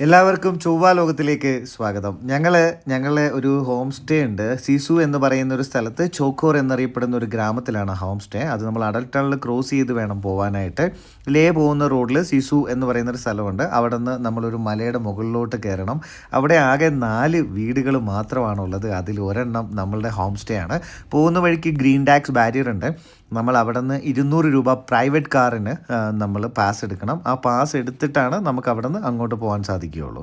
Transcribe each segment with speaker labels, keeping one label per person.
Speaker 1: എല്ലാവർക്കും ചൊവ്വ ലോകത്തിലേക്ക് സ്വാഗതം. ഞങ്ങൾ ഞങ്ങളെ ഒരു ഹോം സ്റ്റേ ഉണ്ട്. സിസു എന്ന് പറയുന്ന ഒരു സ്ഥലത്ത് ചോക്കോർ എന്നറിയപ്പെടുന്ന ഒരു ഗ്രാമത്തിലാണ് ഹോം സ്റ്റേ അത് നമ്മൾ അടൽട്ടണിൽ ക്രോസ് ചെയ്ത് വേണം പോകാനായിട്ട് ലേ പോകുന്ന റോഡിൽ സിസു എന്ന് പറയുന്ന ഒരു സ്ഥലമുണ്ട്. അവിടെ നിന്ന് നമ്മളൊരു മലയുടെ മുകളിലോട്ട് കയറണം. അവിടെ ആകെ നാല് വീടുകൾ മാത്രമാണുള്ളത്. അതിൽ ഒരെണ്ണം നമ്മളുടെ ഹോം സ്റ്റേ ആണ്. പോകുന്ന വഴിക്ക് ഗ്രീൻ ടാക്സ് ബാരിയർ ഉണ്ട്. നമ്മൾ അവിടെ നിന്ന് ഇരുന്നൂറ് രൂപ പ്രൈവറ്റ് കാറിന് നമ്മൾ പാസ് എടുക്കണം. ആ പാസ് എടുത്തിട്ടാണ് നമുക്ക് അവിടെ നിന്ന് അങ്ങോട്ട് പോകാൻ സാധിക്കുകയുള്ളൂ.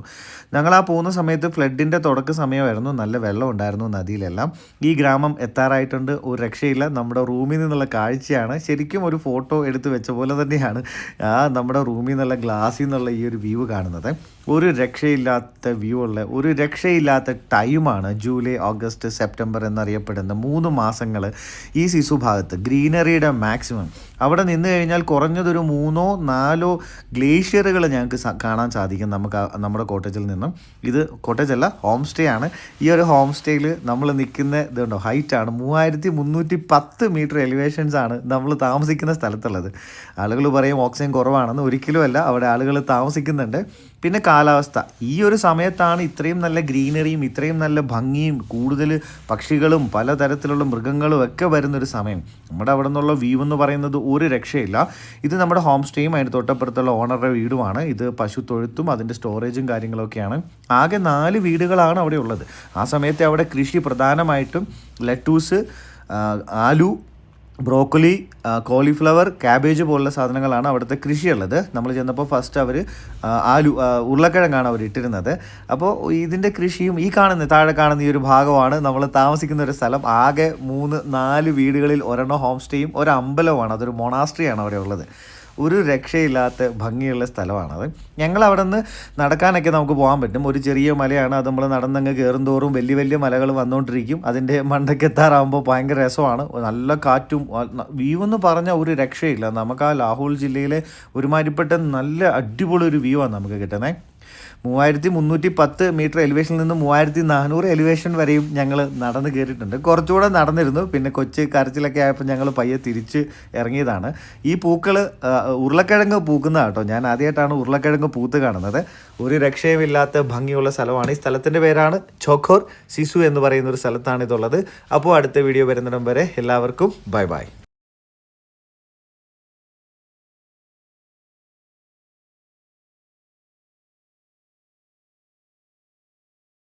Speaker 1: ഞങ്ങൾ ആ പോകുന്ന സമയത്ത് ഫ്ലഡിന്റെ തുടക്ക സമയമായിരുന്നു. നല്ല വെള്ളം ഉണ്ടായിരുന്നു നദിയിലെല്ലാം. ഈ ഗ്രാമം എത്താറായിട്ടുണ്ട്. ഒരു രക്ഷയില്ല. നമ്മുടെ റൂമിൽ നിന്നുള്ള കാഴ്ചയാണ്. ശരിക്കും ഒരു ഫോട്ടോ എടുത്ത് വെച്ച പോലെ തന്നെയാണ് ആ നമ്മുടെ റൂമിൽ നിന്നുള്ള ഗ്ലാസ്സിൽ നിന്നുള്ള ഈ ഒരു വ്യൂ കാണുന്നത്. ഒരു രക്ഷയില്ലാത്ത വ്യൂ ഉള്ള ഒരു രക്ഷയില്ലാത്ത ടൈമാണ് ജൂലൈ ഓഗസ്റ്റ് സെപ്റ്റംബർ എന്നറിയപ്പെടുന്ന മൂന്ന് മാസങ്ങൾ ഈ സിസു ഭാഗത്ത് ഗ്രീനറിയുടെ മാക്സിമം അവിടെ നിന്ന് കഴിഞ്ഞാൽ കുറഞ്ഞതൊരു മൂന്നോ നാലോ ഗ്ലേഷ്യറുകൾ ഞങ്ങൾക്ക് കാണാൻ സാധിക്കും നമുക്ക് നമ്മുടെ കോട്ടേജിൽ നിന്നും. ഇത് കോട്ടേജല്ല ഹോം സ്റ്റേ ആണ്. ഈ ഒരു ഹോം സ്റ്റേയിൽ നമ്മൾ നിൽക്കുന്ന ഇതുണ്ടോ ഹൈറ്റ് ആണ്. മൂവായിരത്തി മുന്നൂറ്റി പത്ത് മീറ്റർ എലിവേഷൻസ് ആണ് നമ്മൾ താമസിക്കുന്ന സ്ഥലത്തുള്ളത്. ആളുകൾ പറയും ഓക്സിജൻ കുറവാണെന്ന് ഒരിക്കലും അല്ല. അവിടെ ആളുകൾ താമസിക്കുന്നുണ്ട്. പിന്നെ കാലാവസ്ഥ. ഈ ഒരു സമയത്താണ് ഇത്രയും നല്ല ഗ്രീനറിയും ഇത്രയും നല്ല ഭംഗിയും കൂടുതൽ പക്ഷികളും പലതരത്തിലുള്ള മൃഗങ്ങളും ഒക്കെ വരുന്നൊരു സമയം. നമ്മുടെ അവിടെ നിന്നുള്ള വ്യൂ എന്ന് പറയുന്നത് ഒരു രക്ഷയില്ല. ഇത് നമ്മുടെ ഹോം സ്റ്റേയും അതിന് തൊട്ടപ്പുറത്തുള്ള ഓണറുടെ വീടുമാണ്. ഇത് പശു തൊഴുത്തും അതിന്റെ സ്റ്റോറേജും കാര്യങ്ങളൊക്കെയാണ്. ആകെ നാല് വീടുകളാണ് അവിടെ ഉള്ളത്. ആ സമയത്ത് അവിടെ കൃഷി പ്രധാനമായിട്ടും lettuce aloo broccoli cauliflower cabbage പോലുള്ള സാധനങ്ങളാണ് അവിടുത്തെ കൃഷിയുള്ളത്. നമ്മൾ ചെന്നപ്പോൾ ഫസ്റ്റ് അവർ ആലു ഉരുളക്കിഴങ്ങാണ് അവർ ഇട്ടിരുന്നത്. അപ്പോൾ ഇതിന്റെ കൃഷിയും ഈ കാണുന്ന താഴെ കാണുന്ന ഈ ഒരു ഭാഗമാണ്. നമ്മൾ താമസിക്കുന്ന ഒരു സ്ഥലം. ആകെ മൂന്ന് നാല് വീടുകളിൽ ഒരെണ്ണം ഹോം സ്റ്റേയും ഒരു അതൊരു മൊണാസ്ട്രിയാണ് അവിടെ ഉള്ളത്. ഒരു രക്ഷയില്ലാത്ത ഭംഗിയുള്ള സ്ഥലമാണത് ഞങ്ങൾ അവിടെ നിന്ന് നടക്കാനൊക്കെ നമുക്ക് പോകാൻ പറ്റും. ഒരു ചെറിയ മലയാണ്. അത് നമ്മൾ നടന്നങ്ങ് കയറും തോറും വലിയ വലിയ മലകൾ വന്നുകൊണ്ടിരിക്കും അതിന്റെ മണ്ടക്കെത്താറാകുമ്പോൾ ഭയങ്കര രസമാണ്. നല്ല കാറ്റും വ്യൂ എന്ന് പറഞ്ഞാൽ ഒരു രക്ഷയില്ല. നമുക്ക് ആ ലാഹോൾ ജില്ലയിലെ ഒരുമാതിരിപ്പെട്ട നല്ല അടിപൊളി ഒരു വ്യൂ ആണ് നമുക്ക് കിട്ടുന്നത് മൂവായിരത്തി മുന്നൂറ്റി പത്ത് മീറ്റർ എലിവേഷനിൽ നിന്ന് മൂവായിരത്തി നാനൂറ് എലിവേഷൻ വരെയും ഞങ്ങൾ നടന്ന് കയറിയിട്ടുണ്ട് കുറച്ചുകൂടെ നടന്നിരുന്നു. പിന്നെ കൊച്ച് കരച്ചിലൊക്കെ ആയപ്പോൾ ഞങ്ങൾ പയ്യെ തിരിച്ച് ഇറങ്ങിയതാണ്. ഈ പൂക്കൾ ഉരുളക്കിഴങ്ങ് പൂക്കുന്ന കേട്ടോ. ഞാൻ ആദ്യമായിട്ടാണ് ഉരുളക്കിഴങ്ങ് പൂത്ത് കാണുന്നത്. ഒരു രക്ഷയുമില്ലാത്ത ഭംഗിയുള്ള സ്ഥലമാണ്. ഈ സ്ഥലത്തിന്റെ പേരാണ് ചോഖോർ സിസു എന്ന് പറയുന്ന ഒരു സ്ഥലത്താണ് ഇതുള്ളത് അപ്പോൾ അടുത്ത വീഡിയോ വരുന്നിടം വരെ എല്ലാവർക്കും ബൈ ബൈ.